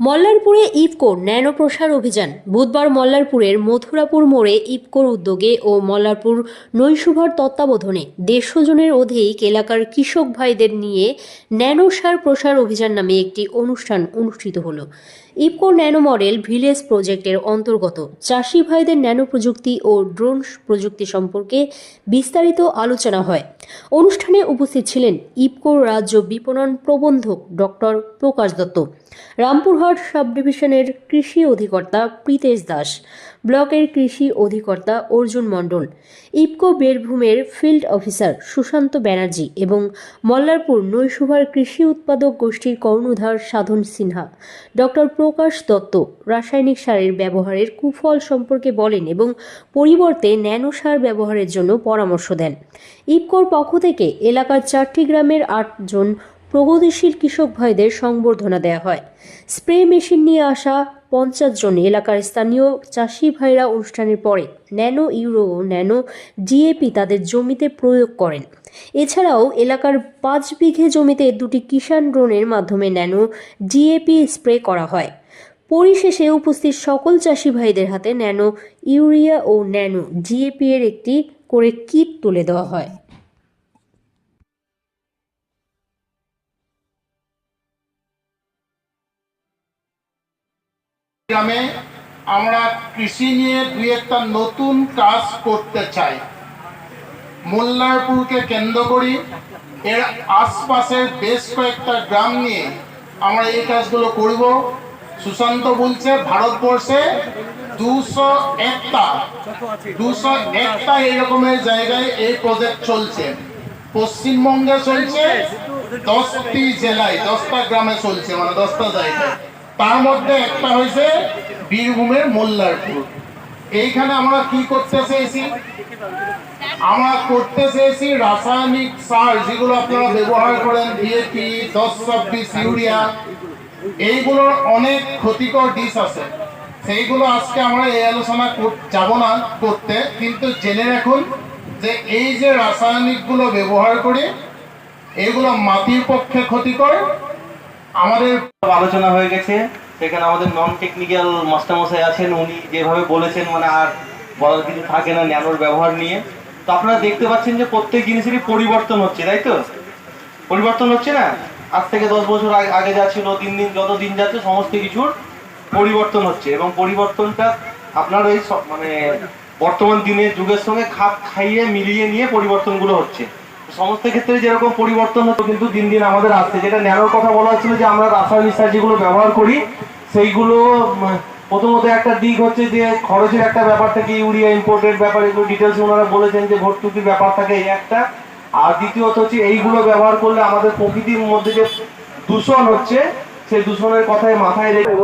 মল্লারপুরে ইফকোর nano প্রসার অভিযান। বুধবার মল্লারপুরের মথুরাপুর মোড়ে ইফকোর উদ্যোগে ও মল্লারপুর নৈশুভর তত্ত্বাবধানে দেড়শো জনের অধিক এলাকার কৃষক ভাইদের নিয়ে ন্যানো সার প্রসার অভিযান নামে একটি অনুষ্ঠান অনুষ্ঠিত হলো। ইফকো ন্যানো মডেল ভিলেজ প্রজেক্টের অন্তর্গত। চাষি ভাইদের ন্যানো প্রযুক্তি ও ড্রোন প্রযুক্তি সম্পর্কে বিস্তারিত আলোচনা হয়। অনুষ্ঠানে উপস্থিত ছিলেন ইপকো রাজ্য বিপণন প্রবন্ধক ডক্টর প্রকাশ দত্ত। রামপুরহাট সাব ডিভিশনের কৃষি অধিকর্তা প্রীতেশ দাস। ব্লকের কৃষি অধিকর্তা অর্জুন মণ্ডল, ইফকো বীরভূমের ফিল্ড অফিসার সুশান্ত ব্যানার্জি এবং মল্লারপুর নৈশুভার কৃষি উৎপাদক গোষ্ঠীর কর্ণধার সাধন সিনহা, ডক্টর প্রকাশ দত্ত রাসায়নিক সারের ব্যবহারের কুফল সম্পর্কে বলেন এবং পরিবর্তে ন্যানো সার ব্যবহারের জন্য পরামর্শ দেন। ইফকোর পক্ষ থেকে এলাকার চারটি গ্রামের আটজন প্রগতিশীল কৃষক ভাইদের সংবর্ধনা দেওয়া হয়। স্প্রে মেশিন নিয়ে আসা পঞ্চাশ জন এলাকার স্থানীয় চাষি ভাইরা অনুষ্ঠানের পরে ন্যানো ইউরো ও ন্যানো ডিএপি তাদের জমিতে প্রয়োগ করেন। এছাড়াও এলাকার পাঁচ বিঘে জমিতে দুটি কিষাণ ড্রোনের মাধ্যমে ন্যানো ডিএপি স্প্রে করা হয়। পরিশেষে উপস্থিত সকল চাষি ভাইদের হাতে ন্যানো ইউরিয়া ও ন্যানো ডিএপি এর একটি করে কিট তুলে দেওয়া হয়। গ্রামে আমরা কৃষি নিয়ে দুই একটা নতুন কাজ করতে চাই। মোল্লারপুরকে কেন্দ্র করি। এর আশপাশের বেশ কয়েকটা গ্রাম নিয়ে আমরা এই কাজগুলো করব। সুশান্ত বলছে, ভারতবর্ষে দুশো একটা দুশো একটা এরকমের জায়গায় এই প্রজেক্ট চলছে। পশ্চিমবঙ্গে চলছে, দশটি জেলায়, দশটা গ্রামে চলছে মানে দশটা জায়গায়। তার মধ্যে একটা হয়েছে বীরভূমের মোল্লারপুর। এইখানে আমরা কি করতে চেয়েছি? আমরা করতে চেয়েছি রাসায়নিক সার যেগুলো আপনারা ব্যবহার করেন ডিএপি দশ ছাব্বিশ ইউরিয়া। এইগুলোর অনেক ক্ষতিকর ডিশ আছে। সেইগুলো আজকে আমরা এই আলোচনা যাব না করতে, কিন্তু জেনে রাখুন যে এই যে রাসায়নিকগুলো ব্যবহার করি, এগুলো মাটির পক্ষে ক্ষতিকর আমাদের আলোচনা হয়ে গেছে। সেখানে আমাদের নন টেকনিক্যাল মাস্টারমশাই আছেন, উনি যেভাবে বলেছেন মানে আর বলার কিছু থাকে না ন্যানোর ব্যবহার নিয়ে। তো আপনারা দেখতে পাচ্ছেন যে প্রত্যেক জিনিসেরই পরিবর্তন হচ্ছে, তাই তো? পরিবর্তন হচ্ছে না? আজ থেকে দশ বছর আগে- যা ছিল, দিন দিন যত দিন যাচ্ছে, সমস্ত কিছুর পরিবর্তন হচ্ছে। এবং পরিবর্তনটা আপনার ওই মানে বর্তমান দিনের যুগের সঙ্গে খাপ খাইয়ে, মিলিয়ে নিয়ে পরিবর্তনগুলো হচ্ছে। সমস্ত ক্ষেত্রে যেরকম পরিবর্তন হতো, কিন্তু দিন দিন আমাদের আসছে। যেটা ন্যানোর কথা বলা হচ্ছিল যে, আমরা রাসায়নিক সার যেগুলো ব্যবহার করি, সেইগুলো প্রথমত একটা দিক হচ্ছে যে, খরচের একটা ব্যাপার থাকে, ইউরিয়া ইম্পোর্টের ব্যাপার, এগুলো ডিটেলস ওনারা বলেছেন যে, ভর্তুকির ব্যাপার থাকে এই একটা। আর দ্বিতীয়ত হচ্ছে, এইগুলো ব্যবহার করলে আমাদের প্রকৃতির মধ্যে যে দূষণ হচ্ছে, সেই দূষণের কথায় মাথায় রেখে